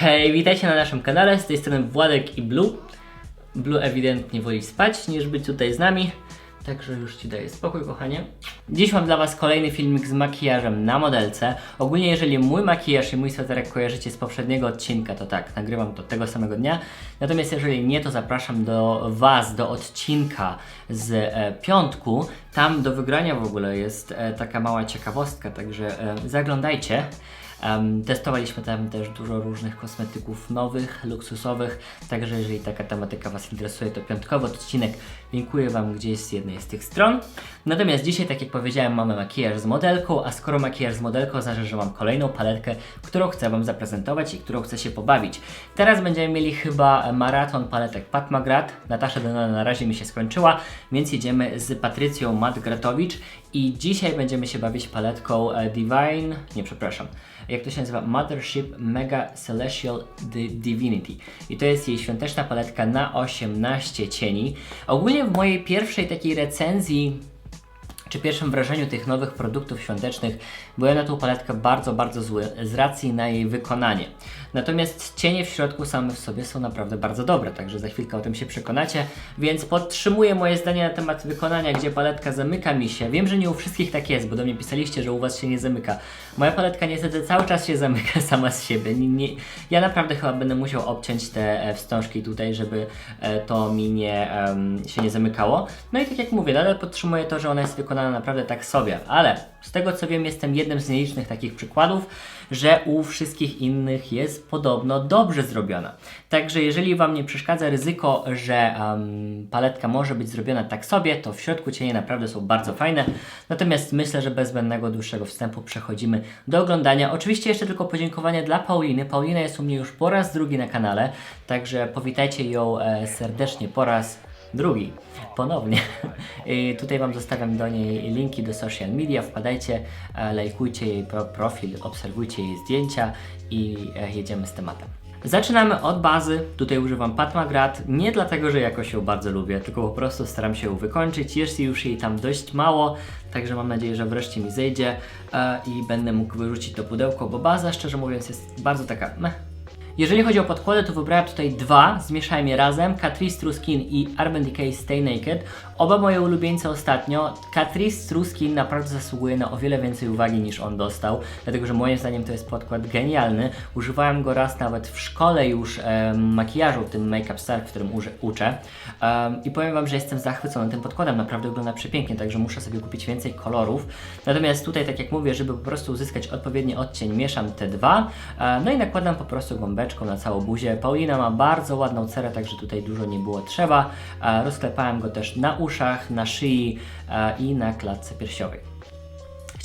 Hej, witajcie na naszym kanale, z tej strony Władek i Blue. Blue ewidentnie woli spać niż być tutaj z nami, także już Ci daję spokój kochanie. Dziś mam dla Was kolejny filmik z makijażem na modelce. Ogólnie jeżeli mój makijaż i mój sweterek kojarzycie z poprzedniego odcinka, to tak, nagrywam to tego samego dnia. Natomiast jeżeli nie, to zapraszam do Was, do odcinka z e, piątku. Tam do wygrania w ogóle jest e, taka mała ciekawostka, także e, zaglądajcie. Em, testowaliśmy tam też dużo różnych kosmetyków nowych, luksusowych, także jeżeli taka tematyka Was interesuje, to piątkowy odcinek linkuję Wam gdzieś z jednej z tych stron. Natomiast dzisiaj, tak jak powiedziałem, mamy makijaż z modelką, a skoro makijaż z modelką, znaczy, że mam kolejną paletkę, którą chcę Wam zaprezentować i którą chcę się pobawić. Teraz będziemy mieli chyba maraton paletek Pat McGrath. Natasza Denona na razie mi się skończyła, więc jedziemy z Patrycją Matgratowicz i dzisiaj będziemy się bawić paletką e, Divine, nie przepraszam, jak to się nazywa, Mothership Mega Celestial Di- Divinity. I to jest jej świąteczna paletka na 18 cieni. Ogólnie w mojej pierwszej takiej recenzji czy pierwszym wrażeniu tych nowych produktów świątecznych byłem na tą paletkę bardzo, bardzo zły z racji na jej wykonanie. Natomiast cienie w środku same w sobie są naprawdę bardzo dobre, także za chwilkę o tym się przekonacie, więc podtrzymuję moje zdanie na temat wykonania, gdzie paletka zamyka mi się. Wiem, że nie u wszystkich tak jest, bo do mnie pisaliście, że u Was się nie zamyka. Moja paletka niestety cały czas się zamyka sama z siebie. Nie, nie, ja naprawdę chyba będę musiał obciąć te e, wstążki tutaj, żeby e, to mi nie, em, się nie zamykało. No i tak jak mówię, nadal podtrzymuję to, że ona jest wykonana naprawdę tak sobie, ale z tego co wiem, jestem jednym z nielicznych takich przykładów, że u wszystkich innych jest podobno dobrze zrobiona. Także jeżeli Wam nie przeszkadza ryzyko, że em, paletka może być zrobiona tak sobie, to w środku cienie naprawdę są bardzo fajne. Natomiast myślę, że bez zbędnego dłuższego wstępu przechodzimy do oglądania. Oczywiście jeszcze tylko podziękowanie dla Pauliny. Paulina jest u mnie już po raz drugi na kanale, także powitajcie ją e, serdecznie po raz drugi, ponownie. Tutaj Wam zostawiam do niej linki do social media, wpadajcie, e, lajkujcie jej pro profil, obserwujcie jej zdjęcia i e, jedziemy z tematem. Zaczynamy od bazy. Tutaj używam Pat McGrath, nie dlatego, że jakoś ją bardzo lubię, tylko po prostu staram się ją wykończyć. Jest już jej tam dość mało, także mam nadzieję, że wreszcie mi zejdzie e, i będę mógł wyrzucić to pudełko, bo baza, szczerze mówiąc, jest bardzo taka meh. Jeżeli chodzi o podkłady, to wybrałem tutaj dwa, zmieszałem je razem, Catrice True Skin i Urban Decay Stay Naked. Oba moje ulubieńce ostatnio. Catrice True Skin naprawdę zasługuje na o wiele więcej uwagi niż on dostał, dlatego że moim zdaniem to jest podkład genialny. Używałem go raz nawet w szkole już em, makijażu, tym Makeup Star, w którym uży, uczę. Em, I powiem Wam, że jestem zachwycony tym podkładem, naprawdę wygląda przepięknie, także muszę sobie kupić więcej kolorów. Natomiast tutaj, tak jak mówię, żeby po prostu uzyskać odpowiedni odcień, mieszam te dwa, e, no i nakładam po prostu na całą buzię. Paulina ma bardzo ładną cerę, także tutaj dużo nie było trzeba. E, Rozklepałem go też na uszach, na szyi e, i na klatce piersiowej.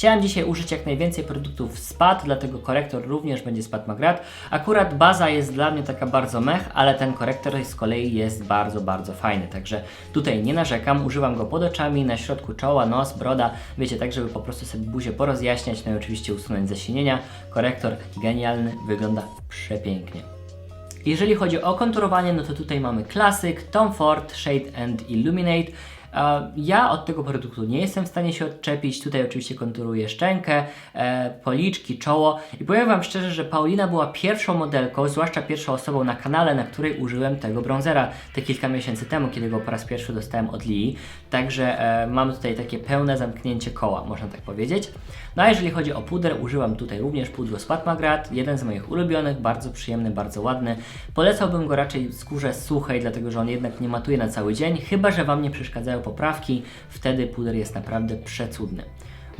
Chciałem dzisiaj użyć jak najwięcej produktów SPAD, dlatego korektor również będzie z Pat McGrath. Akurat baza jest dla mnie taka bardzo mech, ale ten korektor z kolei jest bardzo, bardzo fajny, także tutaj nie narzekam. Używam go pod oczami, na środku czoła, nos, broda, wiecie, tak żeby po prostu sobie buzię porozjaśniać, no i oczywiście usunąć zasinienia. Korektor genialny, wygląda przepięknie. Jeżeli chodzi o konturowanie, no to tutaj mamy klasyk, Tom Ford, Shade and Illuminate. Ja od tego produktu nie jestem w stanie się odczepić. Tutaj oczywiście konturuję szczękę, e, policzki, czoło. I powiem Wam szczerze, że Paulina była pierwszą modelką, zwłaszcza pierwszą osobą na kanale, na której użyłem tego bronzera te kilka miesięcy temu, kiedy go po raz pierwszy dostałem od Lii. Także e, mamy tutaj takie pełne zamknięcie koła, można tak powiedzieć. No a jeżeli chodzi o puder, użyłam tutaj również pudru z Pat McGrath, jeden z moich ulubionych, bardzo przyjemny, bardzo ładny. Polecałbym go raczej skórze suchej, dlatego że on jednak nie matuje na cały dzień, chyba że Wam nie przeszkadzają poprawki, wtedy puder jest naprawdę przecudny.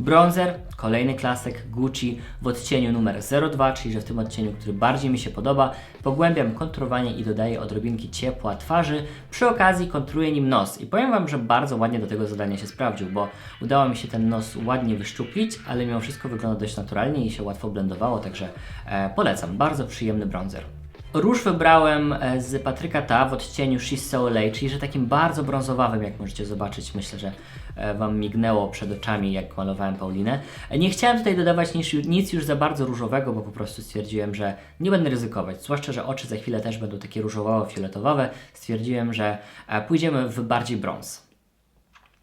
Bronzer, kolejny klasyk Gucci w odcieniu numer 02, czyli że w tym odcieniu, który bardziej mi się podoba, pogłębiam konturowanie i dodaję odrobinki ciepła twarzy. Przy okazji kontruję nim nos i powiem Wam, że bardzo ładnie do tego zadania się sprawdził, bo udało mi się ten nos ładnie wyszczuplić, ale mimo wszystko wygląda dość naturalnie i się łatwo blendowało, także e, polecam. Bardzo przyjemny bronzer. Róż wybrałem e, z Patryka Ta w odcieniu She's So Late, czyli że takim bardzo brązowawym, jak możecie zobaczyć. Myślę, że e, Wam mignęło przed oczami, jak malowałem Paulinę. E, Nie chciałem tutaj dodawać nic, już za bardzo różowego, bo po prostu stwierdziłem, że nie będę ryzykować. Zwłaszcza, że oczy za chwilę też będą takie różowawo-fioletowe. Stwierdziłem, że pójdziemy w bardziej brąz.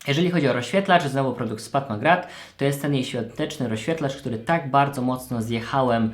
Jeżeli chodzi o rozświetlacz, znowu produkt z Pat McGrath, to jest ten jej świąteczny rozświetlacz, który tak bardzo mocno zjechałem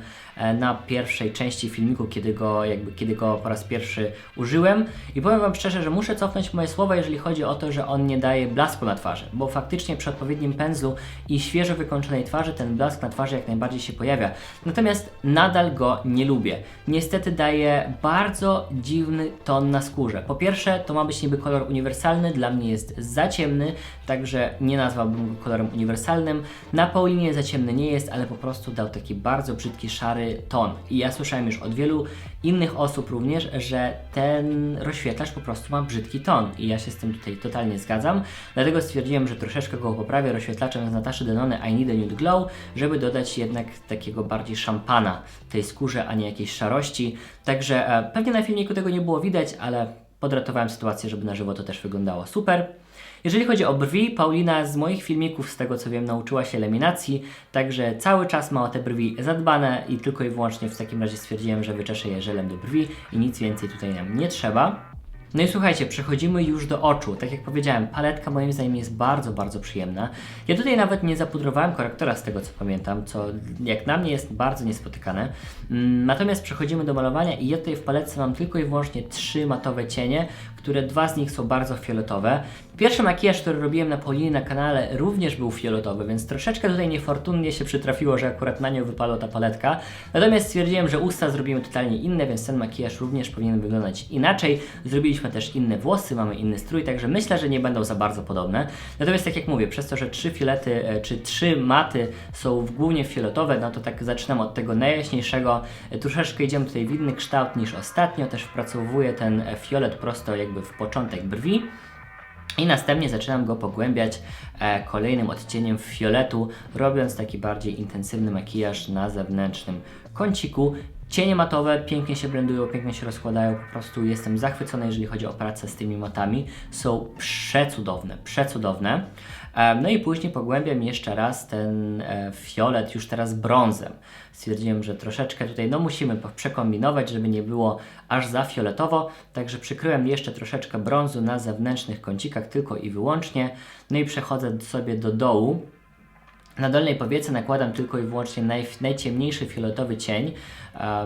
na pierwszej części filmiku, kiedy go, jakby, kiedy go po raz pierwszy użyłem. I powiem Wam szczerze, że muszę cofnąć moje słowa, jeżeli chodzi o to, że on nie daje blasku na twarzy, bo faktycznie przy odpowiednim pędzlu i świeżo wykończonej twarzy ten blask na twarzy jak najbardziej się pojawia. Natomiast nadal go nie lubię. Niestety daje bardzo dziwny ton na skórze. Po pierwsze, to ma być niby kolor uniwersalny, dla mnie jest za ciemny, także nie nazwałbym go kolorem uniwersalnym. Na Paulinie za ciemny nie jest, ale po prostu dał taki bardzo brzydki, szary ton. I ja słyszałem już od wielu innych osób również, że ten rozświetlacz po prostu ma brzydki ton. I ja się z tym tutaj totalnie zgadzam. Dlatego stwierdziłem, że troszeczkę go poprawię rozświetlaczem z Nataszy Denony I Need a Nude Glow, żeby dodać jednak takiego bardziej szampana tej skórze, a nie jakiejś szarości. Także e, pewnie na filmiku tego nie było widać, ale podratowałem sytuację, żeby na żywo to też wyglądało super. Jeżeli chodzi o brwi, Paulina z moich filmików, z tego co wiem, nauczyła się laminacji, także cały czas ma o te brwi zadbane i tylko i wyłącznie w takim razie stwierdziłem, że wyczeszę je żelem do brwi i nic więcej tutaj nam nie trzeba. No i słuchajcie, przechodzimy już do oczu. Tak jak powiedziałem, paletka moim zdaniem jest bardzo, bardzo przyjemna. Ja tutaj nawet nie zapudrowałem korektora z tego co pamiętam, co jak na mnie jest bardzo niespotykane. Mm, Natomiast przechodzimy do malowania i ja tutaj w paletce mam tylko i wyłącznie trzy matowe cienie, które dwa z nich są bardzo fioletowe. Pierwszy makijaż, który robiłem na Polinie na kanale również był fioletowy, więc troszeczkę tutaj niefortunnie się przytrafiło, że akurat na nią wypadła ta paletka. Natomiast stwierdziłem, że usta zrobimy totalnie inne, więc ten makijaż również powinien wyglądać inaczej. Zrobiliśmy też inne włosy, mamy inny strój, także myślę, że nie będą za bardzo podobne. Natomiast tak jak mówię, przez to, że trzy fiolety, e, czy trzy maty są głównie fioletowe, no to tak zaczynam od tego najjaśniejszego. E, Troszeczkę idziemy tutaj w inny kształt niż ostatnio, też wpracowuję ten e, fiolet prosto jakby w początek brwi. I następnie zaczynam go pogłębiać e, kolejnym odcieniem fioletu, robiąc taki bardziej intensywny makijaż na zewnętrznym kąciku. Cienie matowe pięknie się blendują, pięknie się rozkładają, po prostu jestem zachwycony, jeżeli chodzi o pracę z tymi matami. Są przecudowne, przecudowne. No i później pogłębiam jeszcze raz ten e, fiolet, już teraz brązem. Stwierdziłem, że troszeczkę tutaj no musimy przekombinować, żeby nie było aż za fioletowo, także przykryłem jeszcze troszeczkę brązu na zewnętrznych kącikach tylko i wyłącznie. No i przechodzę sobie do dołu. Na dolnej powiece nakładam tylko i wyłącznie naj, najciemniejszy fioletowy cień,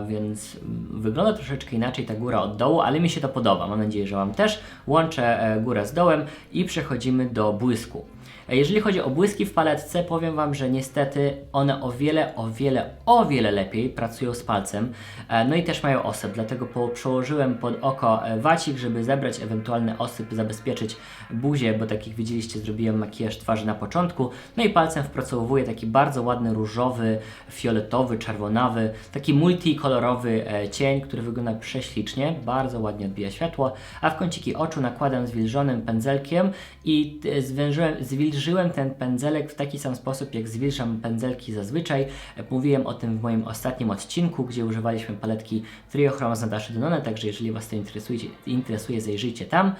więc wygląda troszeczkę inaczej ta góra od dołu, ale mi się to podoba. Mam nadzieję, że Wam też. Łączę e, górę z dołem i przechodzimy do błysku. E, Jeżeli chodzi o błyski w paletce, powiem Wam, że niestety one o wiele, o wiele, o wiele lepiej pracują z palcem. E, No i też mają osyp, dlatego po, przełożyłem pod oko wacik, żeby zebrać ewentualny osyp, zabezpieczyć buzię, bo tak jak widzieliście, zrobiłem makijaż twarzy na początku. No i palcem wpracowuję taki bardzo ładny, różowy, fioletowy, czerwonawy, taki multikolorowy e, cień, który wygląda prześlicznie, bardzo ładnie odbija światło, a w kąciki oczu nakładam zwilżonym pędzelkiem i e, zwężyłem, zwilżyłem ten pędzelek w taki sam sposób, jak zwilżam pędzelki zazwyczaj. E, Mówiłem o tym w moim ostatnim odcinku, gdzie używaliśmy paletki Trio Chroma z Nataszy Denone, także jeżeli Was to interesuje, interesuje zajrzyjcie tam.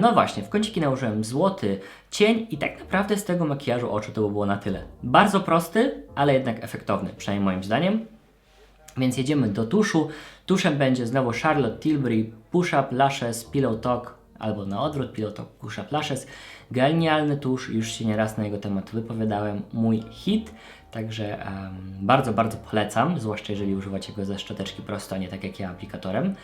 No właśnie, w kąciki nałożyłem złoty cień i tak naprawdę z tego makijażu oczu to by było na tyle. Bardzo prosty, ale jednak efektowny, przynajmniej moim zdaniem. Więc jedziemy do tuszu. Tuszem będzie znowu Charlotte Tilbury Push Up Lashes Pillow Talk albo na odwrót Pillow Talk Push Up Lashes. Genialny tusz, już się nieraz na jego temat wypowiadałem, mój hit. Także em, bardzo, bardzo polecam, zwłaszcza jeżeli używacie go ze szczoteczki prosto, a nie tak jak ja aplikatorem.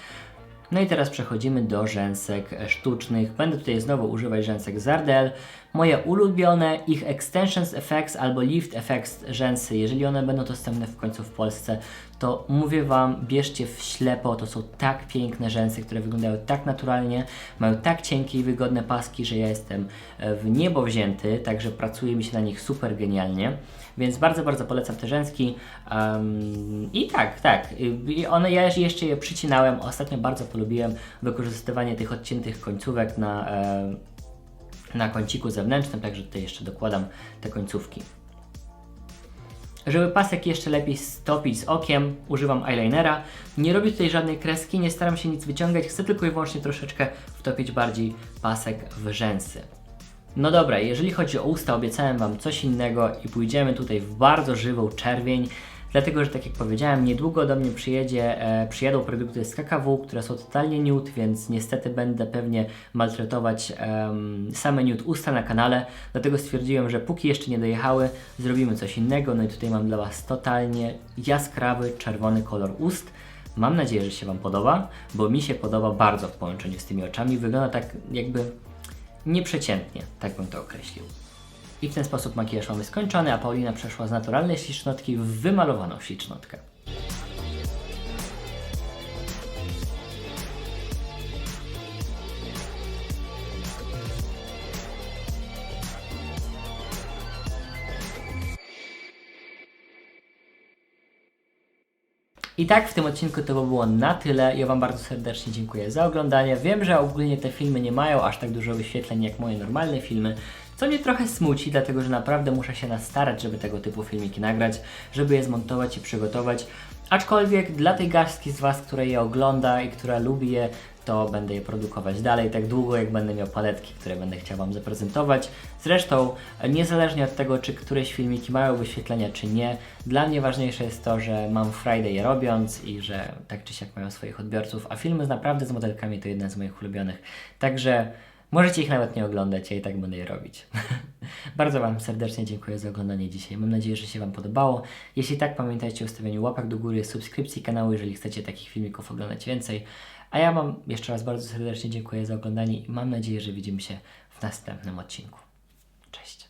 No i teraz przechodzimy do rzęsek sztucznych. Będę tutaj znowu używać rzęsek Zardel. Moje ulubione, ich Extensions Effects albo Lift Effects rzęsy, jeżeli one będą dostępne w końcu w Polsce, to mówię Wam, bierzcie w ślepo, to są tak piękne rzęsy, które wyglądają tak naturalnie, mają tak cienkie i wygodne paski, że ja jestem e, w niebo wzięty, także pracuje mi się na nich super genialnie. Więc bardzo, bardzo polecam te rzęski. Em, I tak, tak. I one, ja jeszcze je przycinałem. Ostatnio bardzo polubiłem wykorzystywanie tych odciętych końcówek na, e, na kąciku zewnętrznym, także tutaj jeszcze dokładam te końcówki. Żeby pasek jeszcze lepiej stopić z okiem, używam eyelinera. Nie robię tutaj żadnej kreski, nie staram się nic wyciągać, chcę tylko i wyłącznie troszeczkę wtopić bardziej pasek w rzęsy. No dobra, jeżeli chodzi o usta, obiecałem Wam coś innego i pójdziemy tutaj w bardzo żywą czerwień. Dlatego że tak jak powiedziałem, niedługo do mnie przyjedzie, e, przyjadą produkty z KKW, które są totalnie nude, więc niestety będę pewnie maltretować em, same nude usta na kanale, dlatego stwierdziłem, że póki jeszcze nie dojechały, zrobimy coś innego, no i tutaj mam dla Was totalnie jaskrawy, czerwony kolor ust. Mam nadzieję, że się Wam podoba, bo mi się podoba bardzo w połączeniu z tymi oczami. Wygląda tak jakby nieprzeciętnie, tak bym to określił. I w ten sposób makijaż mamy skończony, a Paulina przeszła z naturalnej ślicznotki w wymalowaną ślicznotkę. I tak w tym odcinku to by było na tyle. Ja Wam bardzo serdecznie dziękuję za oglądanie. Wiem, że ogólnie te filmy nie mają aż tak dużo wyświetleń jak moje normalne filmy, co mnie trochę smuci, dlatego że naprawdę muszę się nastarać, żeby tego typu filmiki nagrać, żeby je zmontować i przygotować. Aczkolwiek dla tej garstki z Was, która je ogląda i która lubi je, to będę je produkować dalej, tak długo jak będę miał paletki, które będę chciał Wam zaprezentować. Zresztą, niezależnie od tego, czy któreś filmiki mają wyświetlenia, czy nie, dla mnie ważniejsze jest to, że mam Friday je robiąc i że tak czy siak mają swoich odbiorców, a filmy z naprawdę z modelkami to jedna z moich ulubionych. Także możecie ich nawet nie oglądać, ja i tak będę je robić. Bardzo Wam serdecznie dziękuję za oglądanie dzisiaj. Mam nadzieję, że się Wam podobało. Jeśli tak, pamiętajcie o ustawieniu łapek do góry, subskrypcji kanału, jeżeli chcecie takich filmików oglądać więcej. A ja Wam jeszcze raz bardzo serdecznie dziękuję za oglądanie i mam nadzieję, że widzimy się w następnym odcinku. Cześć.